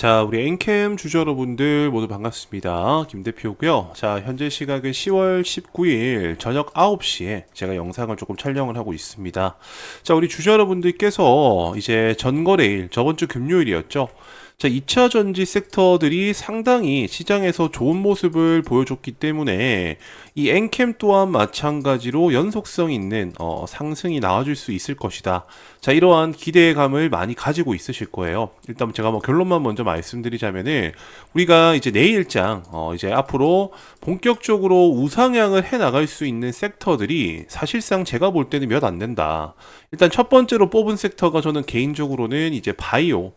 자, 우리 엔캠 주주 여러분들 모두 반갑습니다. 김 대표고요. 자, 현재 시각은 10월 19일 저녁 9시에 제가 영상을 조금 촬영을 하고 있습니다. 자, 우리 주주 여러분들께서 이제 전거래일 저번 주 금요일이었죠. 자, 2차 전지 섹터들이 상당히 시장에서 좋은 모습을 보여줬기 때문에 이 엔캠 또한 마찬가지로 연속성 있는 어, 상승이 나와줄 수 있을 것이다. 자, 이러한 기대감을 많이 가지고 있으실 거예요. 일단 제가 뭐 결론만 먼저 말씀드리자면은 우리가 이제 내일장 어, 이제 앞으로 본격적으로 우상향을 해 나갈 수 있는 섹터들이 사실상 제가 볼 때는 몇 안 된다. 일단 첫 번째로 뽑은 섹터가 저는 개인적으로는 이제 바이오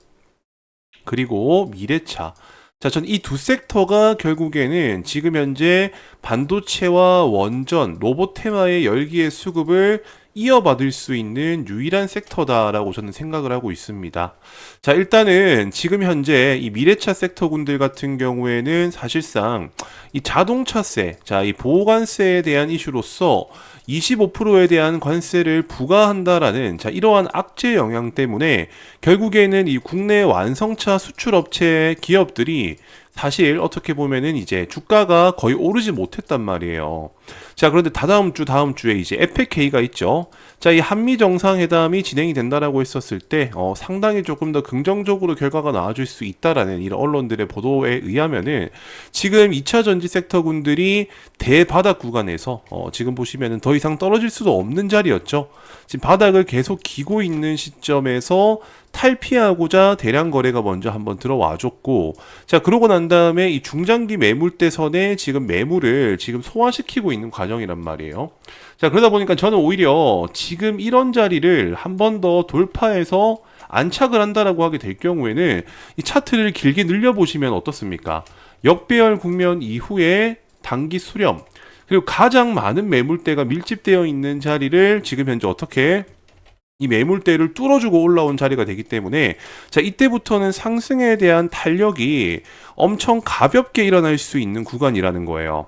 그리고 미래차. 자, 전 이 두 섹터가 결국에는 지금 현재 반도체와 원전, 로봇 테마의 열기의 수급을 이어받을 수 있는 유일한 섹터다라고 저는 생각을 하고 있습니다. 자, 일단은 지금 현재 이 미래차 섹터군들 같은 경우에는 사실상 이 자동차세, 자, 이 보호관세에 대한 이슈로서 25%에 대한 관세를 부과한다라는 자 이러한 악재 영향 때문에 결국에는 이 국내 완성차 수출업체 기업들이 사실 어떻게 보면은 이제 주가가 거의 오르지 못했단 말이에요. 자, 그런데 다다음 주 다음 주에 이제 에펙회의가 있죠. 자, 이 한미 정상회담이 진행이 된다라고 했었을 때 어, 상당히 조금 더 긍정적으로 결과가 나와줄 수 있다라는 이런 언론들의 보도에 의하면은 지금 2차 전지 섹터군들이 대바닥 구간에서 어, 지금 보시면은 더 이상 떨어질 수도 없는 자리였죠. 지금 바닥을 계속 기고 있는 시점에서 탈피하고자 대량 거래가 먼저 한번 들어와 줬고 자 그러고 난 다음에 이 중장기 매물대 선에 지금 매물을 지금 소화시키고 있는 과정이란 말이에요. 자 그러다 보니까 저는 오히려 지금 이런 자리를 한 번 더 돌파해서 안착을 한다라고 하게 될 경우에는 이 차트를 길게 늘려 보시면 어떻습니까? 역배열 국면 이후에 단기 수렴 그리고 가장 많은 매물대가 밀집되어 있는 자리를 지금 현재 어떻게 이 매물대를 뚫어주고 올라온 자리가 되기 때문에 자 이때부터는 상승에 대한 탄력이 엄청 가볍게 일어날 수 있는 구간이라는 거예요.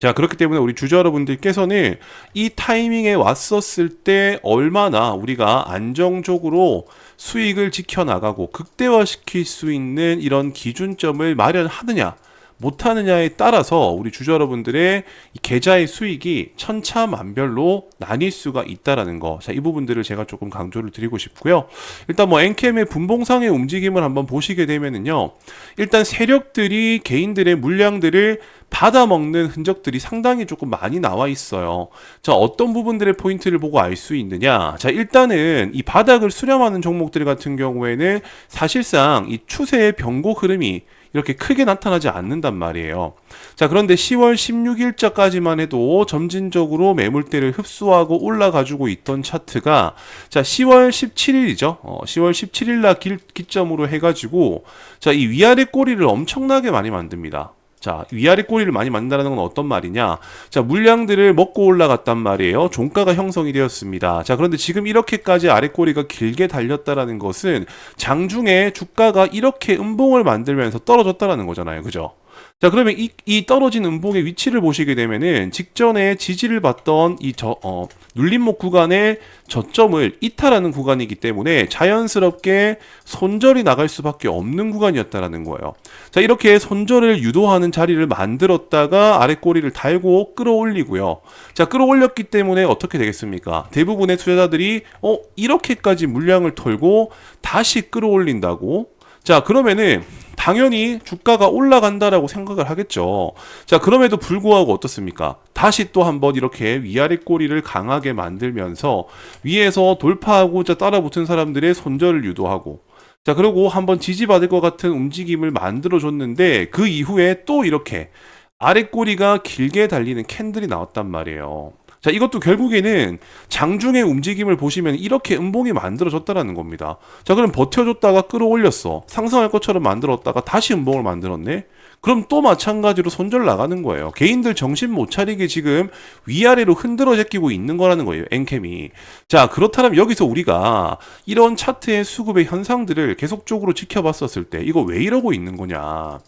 자 그렇기 때문에 우리 주주 여러분들께서는 이 타이밍에 왔었을 때 얼마나 우리가 안정적으로 수익을 지켜나가고 극대화시킬 수 있는 이런 기준점을 마련하느냐 못하느냐에 따라서 우리 주주 여러분들의 이 계좌의 수익이 천차만별로 나뉠 수가 있다라는 거. 자, 이 부분들을 제가 조금 강조를 드리고 싶고요. 일단 뭐 엔캠의 분봉상의 움직임을 한번 보시게 되면은요. 일단 세력들이 개인들의 물량들을 받아먹는 흔적들이 상당히 조금 많이 나와 있어요. 자, 어떤 부분들의 포인트를 보고 알 수 있느냐? 자, 일단은 이 바닥을 수렴하는 종목들 같은 경우에는 사실상 이 추세의 변곡 흐름이 이렇게 크게 나타나지 않는단 말이에요. 자, 그런데 10월 16일자까지만 해도 점진적으로 매물대를 흡수하고 올라가지고 있던 차트가 자, 10월 17일이죠. 어, 10월 17일 날 기점으로 해가지고 자, 이 위아래 꼬리를 엄청나게 많이 만듭니다. 자, 위아래 꼬리를 많이 만든다는 건 어떤 말이냐? 자, 물량들을 먹고 올라갔단 말이에요. 종가가 형성이 되었습니다. 자, 그런데 지금 이렇게까지 아래 꼬리가 길게 달렸다라는 것은 장중에 주가가 이렇게 음봉을 만들면서 떨어졌다라는 거잖아요. 그죠? 자, 그러면 이, 이 떨어진 음봉의 위치를 보시게 되면은 직전에 지지를 받던 이 저, 어, 눌림목 구간의 저점을 이탈하는 구간이기 때문에 자연스럽게 손절이 나갈 수밖에 없는 구간이었다라는 거예요. 자, 이렇게 손절을 유도하는 자리를 만들었다가 아래 꼬리를 달고 끌어올리고요. 자, 끌어올렸기 때문에 어떻게 되겠습니까? 대부분의 투자자들이 어, 이렇게까지 물량을 털고 다시 끌어올린다고 자, 그러면은 당연히 주가가 올라간다라고 생각을 하겠죠. 자, 그럼에도 불구하고 어떻습니까? 다시 또 한번 이렇게 위아래 꼬리를 강하게 만들면서 위에서 돌파하고자 따라붙은 사람들의 손절을 유도하고 자, 그리고 한번 지지받을 것 같은 움직임을 만들어 줬는데 그 이후에 또 이렇게 아래 꼬리가 길게 달리는 캔들이 나왔단 말이에요. 자, 이것도 결국에는 장중의 움직임을 보시면 이렇게 음봉이 만들어졌다라는 겁니다. 자, 그럼 버텨줬다가 끌어올렸어. 상승할 것처럼 만들었다가 다시 음봉을 만들었네? 그럼 또 마찬가지로 손절 나가는 거예요. 개인들 정신 못 차리게 지금 위아래로 흔들어 제끼고 있는 거라는 거예요. 엔캠이. 자, 그렇다면 여기서 우리가 이런 차트의 수급의 현상들을 계속적으로 지켜봤었을 때 이거 왜 이러고 있는 거냐?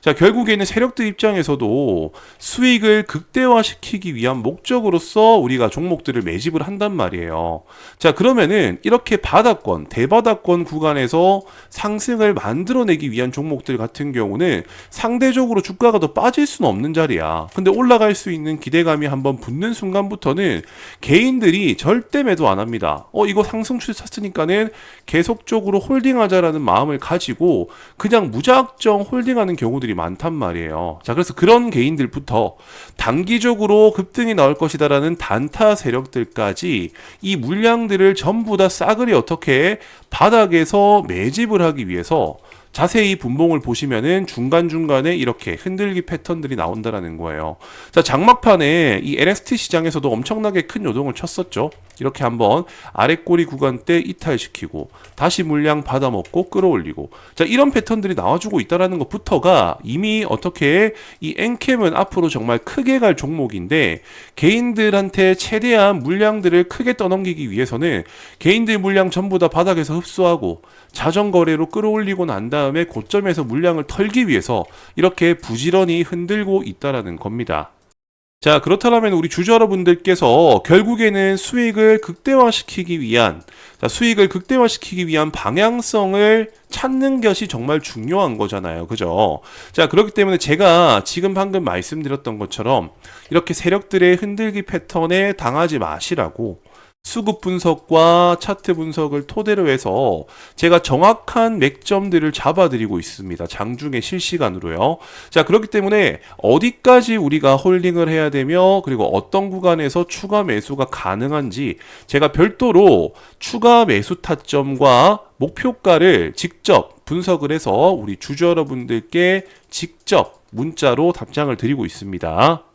자, 결국에는 세력들 입장에서도 수익을 극대화시키기 위한 목적으로서 우리가 종목들을 매집을 한단 말이에요. 자, 그러면은 이렇게 바닥권, 대바닥권 구간에서 상승을 만들어내기 위한 종목들 같은 경우는 상대적으로 주가가 더 빠질 수는 없는 자리야. 근데 올라갈 수 있는 기대감이 한번 붙는 순간부터는 개인들이 절대 매도 안 합니다. 어, 이거 상승 추세 찼으니까는 계속적으로 홀딩하자라는 마음을 가지고 그냥 무작정 홀딩하는 경우들이 많단 말이에요. 자, 그래서 그런 개인들부터 단기적으로 급등이 나올 것이다라는 단타 세력들까지 이 물량들을 전부 다 싸그리 어떻게 바닥에서 매집을 하기 위해서 자세히 분봉을 보시면은 중간중간에 이렇게 흔들기 패턴들이 나온다라는 거예요. 자, 장막판에 이 NXT 시장에서도 엄청나게 큰 요동을 쳤었죠. 이렇게 한번 아랫꼬리 구간 때 이탈시키고 다시 물량 받아먹고 끌어올리고 자 이런 패턴들이 나와주고 있다라는 것부터가 이미 어떻게 이 엔캠은 앞으로 정말 크게 갈 종목인데 개인들한테 최대한 물량들을 크게 떠넘기기 위해서는 개인들 물량 전부 다 바닥에서 흡수하고 자전거래로 끌어올리고 난다 음에 고점에서 물량을 털기 위해서 이렇게 부지런히 흔들고 있다라는 겁니다. 자, 그렇다면 우리 주주 여러분들께서 결국에는 수익을 극대화시키기 위한, 자, 수익을 극대화시키기 위한 방향성을 찾는 것이 정말 중요한 거잖아요. 그죠? 자, 그렇기 때문에 제가 지금 방금 말씀드렸던 것처럼 이렇게 세력들의 흔들기 패턴에 당하지 마시라고 수급 분석과 차트 분석을 토대로 해서 제가 정확한 맥점들을 잡아드리고 있습니다. 장중에 실시간으로요. 자, 그렇기 때문에 어디까지 우리가 홀딩을 해야 되며 그리고 어떤 구간에서 추가 매수가 가능한지 제가 별도로 추가 매수 타점과 목표가를 직접 분석을 해서 우리 주주 여러분들께 직접 문자로 답장을 드리고 있습니다.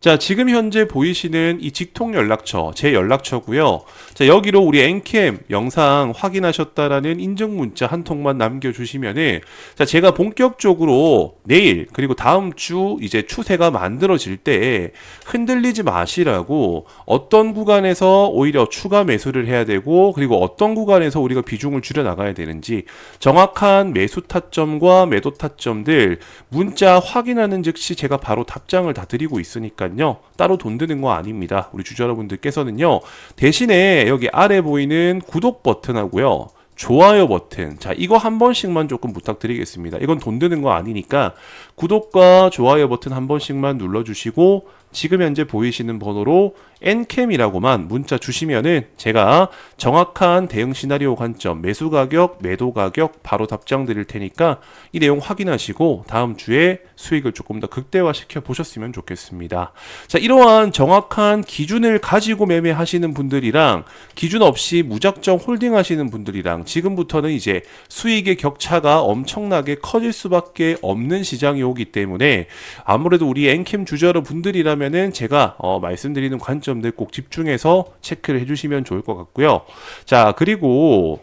자, 지금 현재 보이시는 이 직통 연락처, 제 연락처고요. 자, 여기로 우리 엔캠 영상 확인하셨다라는 인증 문자 한 통만 남겨 주시면은 자, 제가 본격적으로 내일 그리고 다음 주 이제 추세가 만들어질 때 흔들리지 마시라고 어떤 구간에서 오히려 추가 매수를 해야 되고 그리고 어떤 구간에서 우리가 비중을 줄여 나가야 되는지 정확한 매수 타점과 매도 타점들 문자 확인하는 즉시 제가 바로 답장을 다 드리고 있으니까 요. 따로 돈 드는 거 아닙니다. 우리 주주 여러분들께서는요. 대신에 여기 아래 보이는 구독 버튼하고요. 좋아요 버튼. 자, 이거 한 번씩만 조금 부탁드리겠습니다. 이건 돈 드는 거 아니니까 구독과 좋아요 버튼 한 번씩만 눌러주시고 지금 현재 보이시는 번호로 n캠이라고만 문자 주시면은 제가 정확한 대응 시나리오 관점, 매수 가격, 매도 가격 바로 답장 드릴 테니까 이 내용 확인하시고 다음 주에 수익을 조금 더 극대화시켜 보셨으면 좋겠습니다. 자, 이러한 정확한 기준을 가지고 매매하시는 분들이랑 기준 없이 무작정 홀딩 하시는 분들이랑 지금부터는 이제 수익의 격차가 엄청나게 커질 수밖에 없는 시장이 오기 때문에 아무래도 우리 엔캠 주저러 분들이라면 은 제가 어, 말씀드리는 관점들 꼭 집중해서 체크를 해주시면 좋을 것 같고요. 자 그리고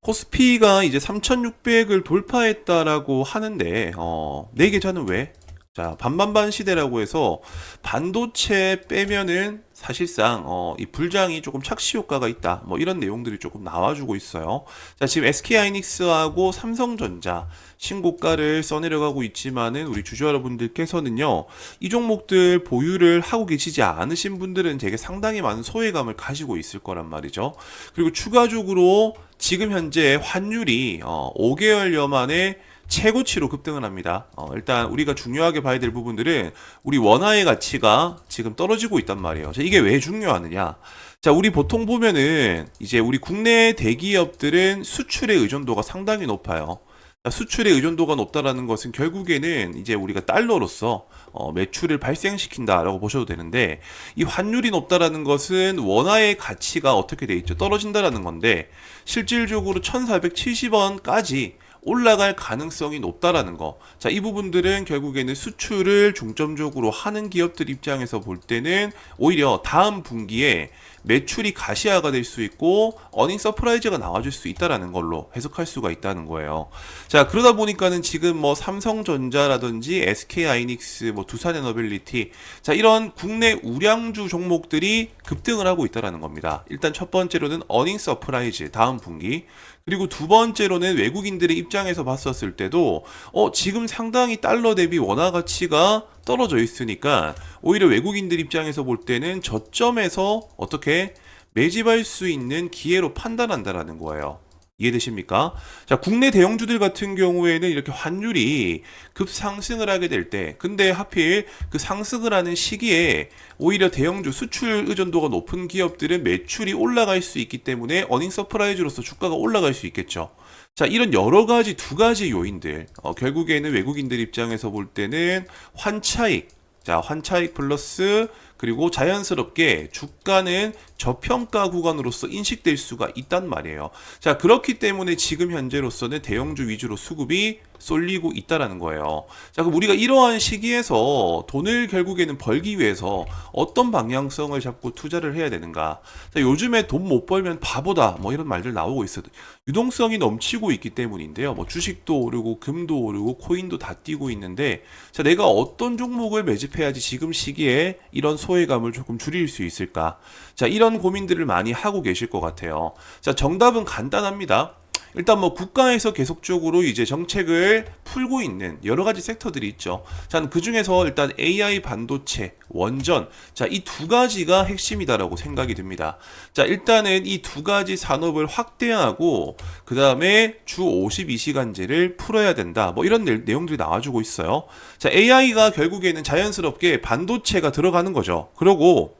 코스피가 이제 3,600을 돌파했다라고 하는데 어, 내 계좌는 왜? 자 반반반 시대라고 해서 반도체 빼면은 사실상 어, 이 불장이 조금 착시 효과가 있다. 뭐 이런 내용들이 조금 나와주고 있어요. 자 지금 SK 하이닉스하고 삼성전자 신고가를 써내려가고 있지만은 우리 주주 여러분들께서는요 이 종목들 보유를 하고 계시지 않으신 분들은 되게 상당히 많은 소외감을 가지고 있을 거란 말이죠. 그리고 추가적으로 지금 현재 환율이 어, 5개월여 만에 최고치로 급등을 합니다. 어, 일단 우리가 중요하게 봐야 될 부분들은 우리 원화의 가치가 지금 떨어지고 있단 말이에요. 자, 이게 왜 중요하느냐? 자, 우리 보통 보면은 이제 우리 국내 대기업들은 수출의 의존도가 상당히 높아요. 자, 수출의 의존도가 높다라는 것은 결국에는 이제 우리가 달러로서 어, 매출을 발생시킨다라고 보셔도 되는데 이 환율이 높다라는 것은 원화의 가치가 어떻게 돼 있죠? 떨어진다라는 건데 실질적으로 1,470원까지 올라갈 가능성이 높다라는 거. 자, 이 부분들은 결국에는 수출을 중점적으로 하는 기업들 입장에서 볼 때는 오히려 다음 분기에 매출이 가시화가 될 수 있고 어닝 서프라이즈가 나와줄 수 있다라는 걸로 해석할 수가 있다는 거예요. 자 그러다 보니까는 지금 뭐 삼성전자라든지 SK 하이닉스, 뭐 두산 에너빌리티 자 이런 국내 우량주 종목들이 급등을 하고 있다라는 겁니다. 일단 첫 번째로는 어닝 서프라이즈 다음 분기 그리고 두 번째로는 외국인들의 입장에서 봤었을 때도 어 지금 상당히 달러 대비 원화 가치가 떨어져 있으니까 오히려 외국인들 입장에서 볼 때는 저점에서 어떻게 매집할 수 있는 기회로 판단한다라는 거예요. 이해되십니까? 자, 국내 대형주들 같은 경우에는 이렇게 환율이 급상승을 하게 될 때, 근데 하필 그 상승을 하는 시기에 오히려 대형주 수출 의존도가 높은 기업들은 매출이 올라갈 수 있기 때문에 어닝 서프라이즈로서 주가가 올라갈 수 있겠죠. 자, 이런 여러 가지 두 가지 요인들, 어, 결국에는 외국인들 입장에서 볼 때는 환차익, 자, 환차익 플러스 그리고 자연스럽게 주가는 저평가 구간으로서 인식될 수가 있단 말이에요. 자, 그렇기 때문에 지금 현재로서는 대형주 위주로 수급이 쏠리고 있다라는 거예요. 자, 그럼 우리가 이러한 시기에서 돈을 결국에는 벌기 위해서 어떤 방향성을 잡고 투자를 해야 되는가? 자, 요즘에 돈 못 벌면 바보다 뭐 이런 말들 나오고 있어요. 유동성이 넘치고 있기 때문인데요. 뭐 주식도 오르고 금도 오르고 코인도 다 뛰고 있는데 자, 내가 어떤 종목을 매집해야지 지금 시기에 이런 소외감을 조금 줄일 수 있을까? 자, 이런 고민들을 많이 하고 계실 것 같아요. 자, 정답은 간단합니다. 일단 뭐 국가에서 계속적으로 이제 정책을 풀고 있는 여러 가지 섹터들이 있죠. 자, 그 중에서 일단 AI 반도체, 원전, 자, 이 두 가지가 핵심이다라고 생각이 듭니다. 자, 일단은 이 두 가지 산업을 확대하고, 그 다음에 주 52시간제를 풀어야 된다. 뭐 이런 내- 내용들이 나와주고 있어요. 자, AI가 결국에는 자연스럽게 반도체가 들어가는 거죠. 그러고,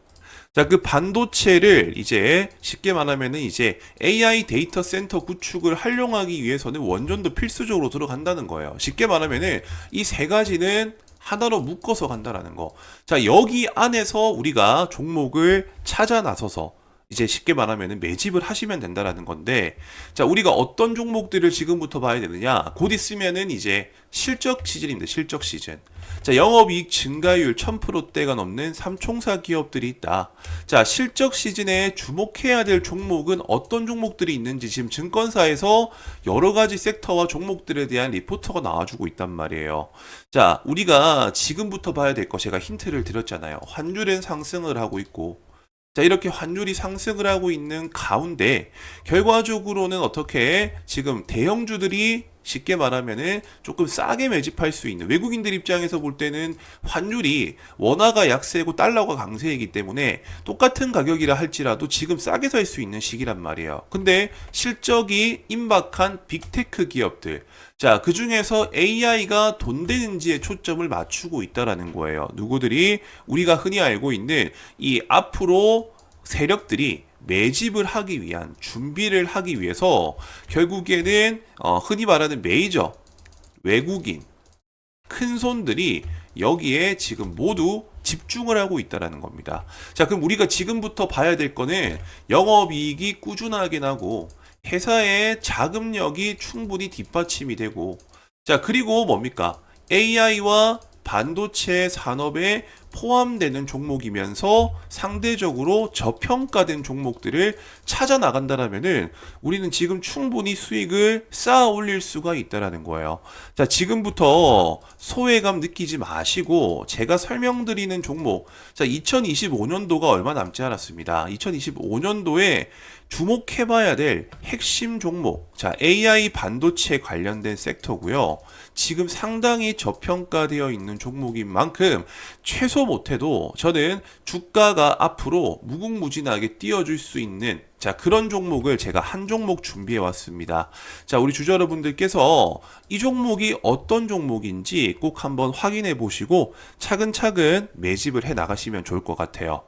자, 그 반도체를 이제 쉽게 말하면은 이제 AI 데이터 센터 구축을 활용하기 위해서는 원전도 필수적으로 들어간다는 거예요. 쉽게 말하면은 이 세 가지는 하나로 묶어서 간다라는 거. 자, 여기 안에서 우리가 종목을 찾아 나서서 이제 쉽게 말하면은 매집을 하시면 된다라는 건데, 자, 우리가 어떤 종목들을 지금부터 봐야 되느냐? 곧 있으면은 이제 실적 시즌입니다. 실적 시즌. 자, 영업이익 증가율 1000%대가 넘는 삼총사 기업들이 있다. 자, 실적 시즌에 주목해야 될 종목은 어떤 종목들이 있는지 지금 증권사에서 여러 가지 섹터와 종목들에 대한 리포터가 나와주고 있단 말이에요. 자, 우리가 지금부터 봐야 될 거 제가 힌트를 드렸잖아요. 환율은 상승을 하고 있고, 자, 이렇게 환율이 상승을 하고 있는 가운데 결과적으로는 어떻게 지금 대형주들이 쉽게 말하면은 조금 싸게 매집할 수 있는 외국인들 입장에서 볼 때는 환율이 원화가 약세고 달러가 강세이기 때문에 똑같은 가격이라 할지라도 지금 싸게 살 수 있는 시기란 말이에요. 근데 실적이 임박한 빅테크 기업들 자, 그 중에서 AI가 돈 되는지에 초점을 맞추고 있다라는 거예요. 누구들이 우리가 흔히 알고 있는 이 앞으로 세력들이 매집을 하기 위한 준비를 하기 위해서 결국에는 어, 흔히 말하는 메이저 외국인 큰 손들이 여기에 지금 모두 집중을 하고 있다라는 겁니다. 자, 그럼 우리가 지금부터 봐야 될 거는 영업이익이 꾸준하게 나고 회사의 자금력이 충분히 뒷받침이 되고 자, 그리고 뭡니까? AI와 반도체 산업에 포함되는 종목이면서 상대적으로 저평가된 종목들을 찾아 나간다라면은 우리는 지금 충분히 수익을 쌓아 올릴 수가 있다라는 거예요. 자, 지금부터 소외감 느끼지 마시고 제가 설명드리는 종목. 자, 2025년도가 얼마 남지 않았습니다. 2025년도에 주목해봐야 될 핵심 종목. 자, AI 반도체 관련된 섹터고요. 지금 상당히 저평가되어 있는 종목인 만큼 최소 못해도 저는 주가가 앞으로 무궁무진하게 뛰어줄 수 있는 자 그런 종목을 제가 한 종목 준비해 왔습니다. 자 우리 주주 여러분들께서 이 종목이 어떤 종목인지 꼭 한번 확인해 보시고 차근차근 매집을 해 나가시면 좋을 것 같아요.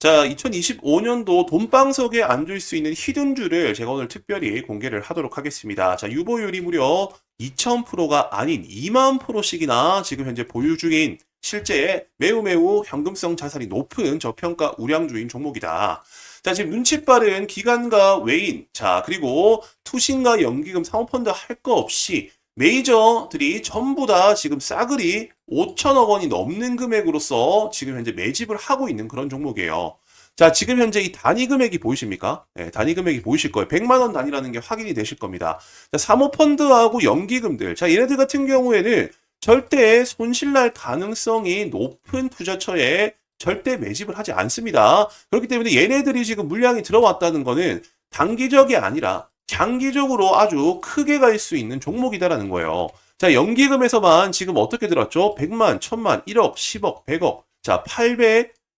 자, 2025년도 돈방석에 앉을 수 있는 히든주를 제가 오늘 특별히 공개를 하도록 하겠습니다. 자, 유보율이 무려 2000%가 아닌 2만 프로씩이나 지금 현재 보유 중인 실제 매우 매우 현금성 자산이 높은 저평가 우량주인 종목이다. 자, 지금 눈치 빠른 기관과 외인, 자, 그리고 투신과 연기금 사모펀드 할 거 없이 메이저들이 전부 다 지금 싸그리 5천억 원이 넘는 금액으로서 지금 현재 매집을 하고 있는 그런 종목이에요. 자, 지금 현재 이 단위 금액이 보이십니까? 네, 단위 금액이 보이실 거예요. 100만 원 단위라는 게 확인이 되실 겁니다. 자, 사모펀드하고 연기금들. 자, 얘네들 같은 경우에는 절대 손실날 가능성이 높은 투자처에 절대 매집을 하지 않습니다. 그렇기 때문에 얘네들이 지금 물량이 들어왔다는 거는 단기적이 아니라 장기적으로 아주 크게 갈 수 있는 종목이다라는 거예요. 자, 연기금에서만 지금 어떻게 들었죠? 100만, 1000만, 1억, 10억, 100억. 자,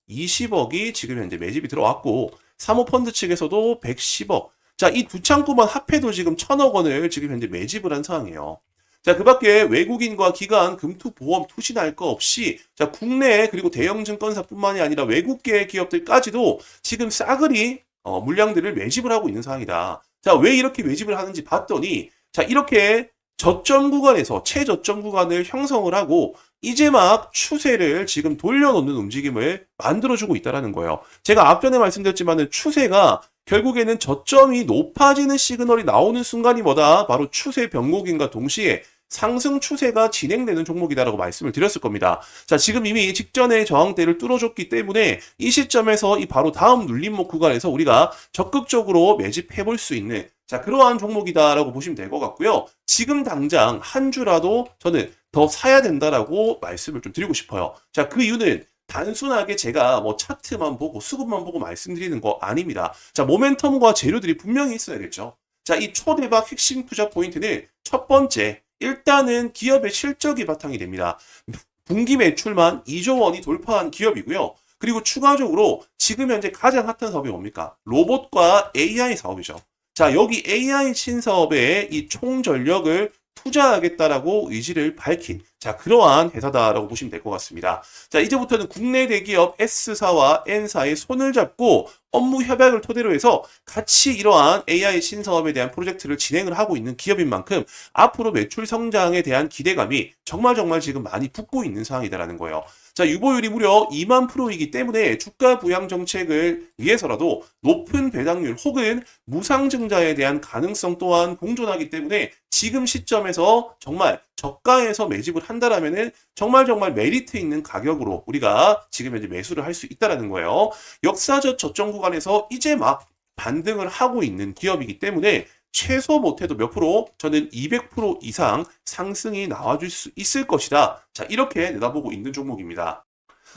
820억이 지금 현재 매집이 들어왔고, 사모펀드 측에서도 110억. 자, 이 두 창구만 합해도 지금 1000억 원을 지금 현재 매집을 한 상황이에요. 자, 그 밖에 외국인과 기관, 금투, 보험, 투신 할 거 없이, 자, 국내 그리고 대형 증권사뿐만이 아니라 외국계 기업들까지도 지금 싸그리 어, 물량들을 매집을 하고 있는 상황이다. 자, 왜 이렇게 매집을 하는지 봤더니, 자, 이렇게 저점 구간에서 최저점 구간을 형성을 하고, 이제 막 추세를 지금 돌려놓는 움직임을 만들어주고 있다라는 거예요. 제가 앞전에 말씀드렸지만은 추세가 결국에는 저점이 높아지는 시그널이 나오는 순간이 뭐다? 바로 추세 변곡인과 동시에 상승 추세가 진행되는 종목이다라고 말씀을 드렸을 겁니다. 자, 지금 이미 직전에 저항대를 뚫어줬기 때문에 이 시점에서 이 바로 다음 눌림목 구간에서 우리가 적극적으로 매집해 볼 수 있는 자, 그러한 종목이다라고 보시면 될 것 같고요. 지금 당장 한 주라도 저는 더 사야 된다라고 말씀을 좀 드리고 싶어요. 자, 그 이유는 단순하게 제가 뭐 차트만 보고 수급만 보고 말씀드리는 거 아닙니다. 자, 모멘텀과 재료들이 분명히 있어야겠죠. 자, 이 초대박 핵심 투자 포인트는 첫 번째, 일단은 기업의 실적이 바탕이 됩니다. 분기 매출만 2조 원이 돌파한 기업이고요. 그리고 추가적으로 지금 현재 가장 핫한 사업이 뭡니까? 로봇과 AI 사업이죠. 자, 여기 AI 신사업에 이 총 전력을 투자하겠다라고 의지를 밝힌 자 그러한 회사다라고 보시면 될 것 같습니다. 자 이제부터는 국내 대기업 S사와 N사의 손을 잡고 업무 협약을 토대로 해서 같이 이러한 AI 신사업에 대한 프로젝트를 진행을 하고 있는 기업인 만큼 앞으로 매출 성장에 대한 기대감이 정말 정말 지금 많이 붙고 있는 상황이다라는 거예요. 자, 유보율이 무려 2만 프로이기 때문에 주가 부양 정책을 위해서라도 높은 배당률 혹은 무상증자에 대한 가능성 또한 공존하기 때문에 지금 시점에서 정말 저가에서 매집을 한다라면은 정말 정말 메리트 있는 가격으로 우리가 지금 현재 매수를 할 수 있다라는 거예요. 역사적 저점 구간에서 이제 막 반등을 하고 있는 기업이기 때문에 최소 못해도 몇 프로? 저는 200% 이상 상승이 나와줄 수 있을 것이다. 자, 이렇게 내다보고 있는 종목입니다.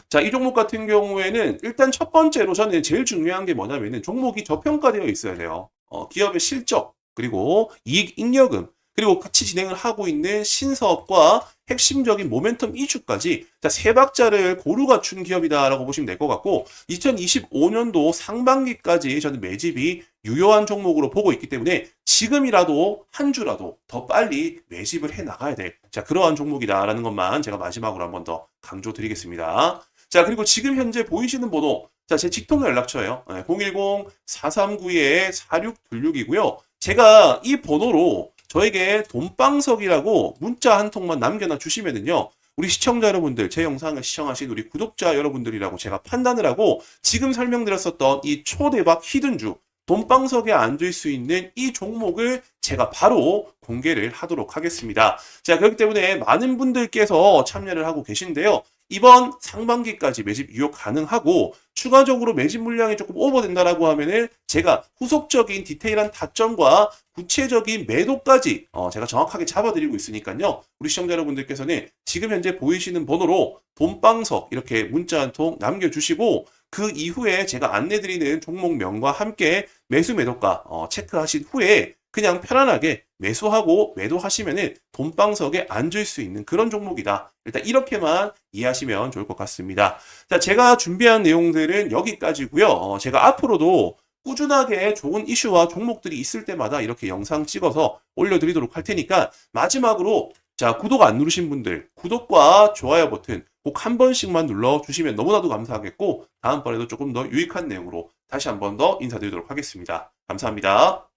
자, 이 종목 같은 경우에는 일단 첫 번째로 저는 제일 중요한 게 뭐냐면은 종목이 저평가되어 있어야 돼요. 어, 기업의 실적, 그리고 이익 잉여금, 그리고 같이 진행을 하고 있는 신사업과 핵심적인 모멘텀 이슈까지 자, 세 박자를 고루 갖춘 기업이다라고 보시면 될 것 같고 2025년도 상반기까지 저는 매집이 유효한 종목으로 보고 있기 때문에 지금이라도 한 주라도 더 빨리 매집을 해 나가야 돼. 자, 그러한 종목이다라는 것만 제가 마지막으로 한 번 더 강조 드리겠습니다. 자, 그리고 지금 현재 보이시는 번호 자, 제 직통 연락처예요. 010-4392-4626이고요. 제가 이 번호로 저에게 돈방석이라고 문자 한 통만 남겨놔 주시면은요. 우리 시청자 여러분들, 제 영상을 시청하신 우리 구독자 여러분들이라고 제가 판단을 하고 지금 설명드렸었던 이 초대박 히든주 돈방석에 앉을 수 있는 이 종목을 제가 바로 공개를 하도록 하겠습니다. 자, 그렇기 때문에 많은 분들께서 참여를 하고 계신데요. 이번 상반기까지 매집 유효 가능하고 추가적으로 매집 물량이 조금 오버된다라고 하면은 제가 후속적인 디테일한 타점과 구체적인 매도까지 어 제가 정확하게 잡아드리고 있으니까요. 우리 시청자 여러분들께서는 지금 현재 보이시는 번호로 돈방석 이렇게 문자 한 통 남겨주시고 그 이후에 제가 안내드리는 종목명과 함께 매수 매도가 어 체크하신 후에 그냥 편안하게 매수하고 매도하시면은 돈방석에 앉을 수 있는 그런 종목이다. 일단 이렇게만 이해하시면 좋을 것 같습니다. 자, 제가 준비한 내용들은 여기까지고요. 어, 제가 앞으로도 꾸준하게 좋은 이슈와 종목들이 있을 때마다 이렇게 영상 찍어서 올려드리도록 할 테니까 마지막으로 자, 구독 안 누르신 분들 구독과 좋아요 버튼 꼭 한 번씩만 눌러주시면 너무나도 감사하겠고 다음번에도 조금 더 유익한 내용으로 다시 한 번 더 인사드리도록 하겠습니다. 감사합니다.